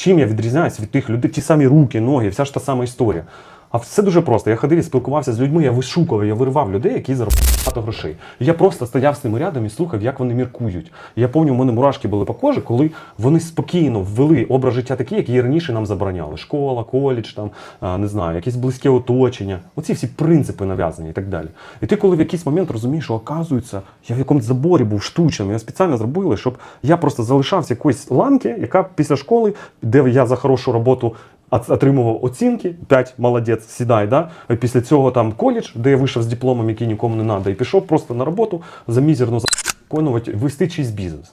Чим я відрізняюсь від тих людей, ті самі руки, ноги, вся ж та сама історія. А все дуже просто. Я ходив і спілкувався з людьми, я вишукував, я виривав людей, які заробляють багато грошей. Я просто стояв з ними рядом і слухав, як вони міркують. Я пам'ятаю, у мене мурашки були по кожі, коли вони спокійно ввели образ життя такий, який раніше нам забороняли. Школа, коледж, там, не знаю, якесь близьке оточення. Оці всі принципи нав'язані і так далі. І ти, коли в якийсь момент розумієш, що оказується, я в якомусь заборі був штучним, я спеціально зробили, щоб я просто залишався якоїсь ланки, яка після школи, де я за хорошу роботу от- отримував оцінки, 5 молодець, сідай. Да? Після цього там коледж, де я вийшов з дипломом, який нікому не треба, і пішов просто на роботу за мізерну виконувати, вести чийсь бізнес.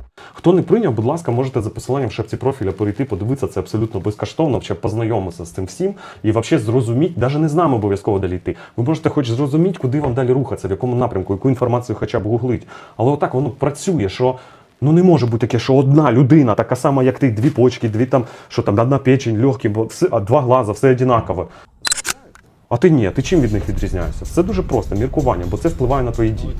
Хто не прийняв, будь ласка, можете за посиланням в шапці профіля перейти, подивитися це абсолютно безкоштовно, щоб познайомитися з цим всім і взагалі зрозуміти, навіть не з нами обов'язково далі йти. Ви можете хоч зрозуміти, куди вам далі рухатися, в якому напрямку, яку інформацію хоча б гуглить. Але отак воно працює, що. Ну не може бути таке, що одна людина, така сама, як ти, дві почки, дві там, що там одна печень, легкі, бо все, а два глаза, все однаково. А ти ні, ти чим від них відрізняєшся? Це дуже просто, міркування, бо це впливає на твої дії.